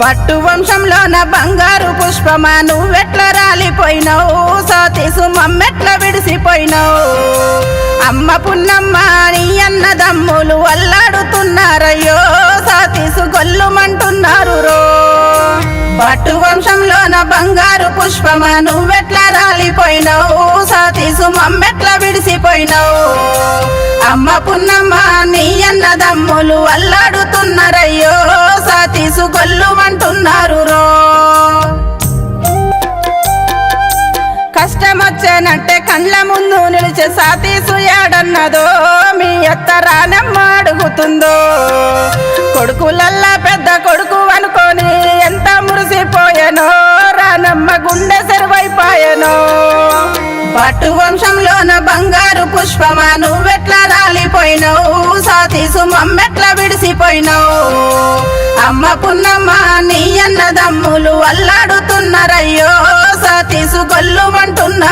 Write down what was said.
బట్టు వంశంలోన బంగారు పుష్పమా నువ్వెట్ల రాలిపోయినావు? సతీసు మమ్మెట్ల విడిసిపోయినావు? అమ్మ పున్నమ్మ నీ అన్నదమ్ములు అల్లాడుతున్నారయ్యో సతీసు గొల్లుమంటున్నారు రో. బట్టు వంశంలోన బంగారు పుష్పమా నువ్వెట్ల రాలిపోయినావు? సతీసు మమ్మెట్ల విడిసిపోయినావు? అమ్మ పున్నమ్మ నీ అన్నదమ్ములు అల్లాడుతున్నారయ్యో సతీసు గొల్లుమంటున్నారు రో. కష్టమొచ్చానంటే కండ్ల ముందు నిలిచే సాతీసు ఏడన్నదో మీ అత్త రానమ్మ అడుగుతుందో. కొడుకులల్లా పెద్ద కొడుకు అనుకొని ఎంత మురిసిపోయానో రానమ్మ గుండె సెరువైపోయానో. పట్టు వంశంలోన బంగారు పుష్పమా నువ్వెట్లా రాలిపోయినావు? సాతీసు మమ్మెట్లా విడిసిపోయినావు? అమ్మ పున్నమ్మ నీ అన్నదమ్ములు అల్లాడుతున్నారయ్యో సతీసు గొల్లుమంటున్నారు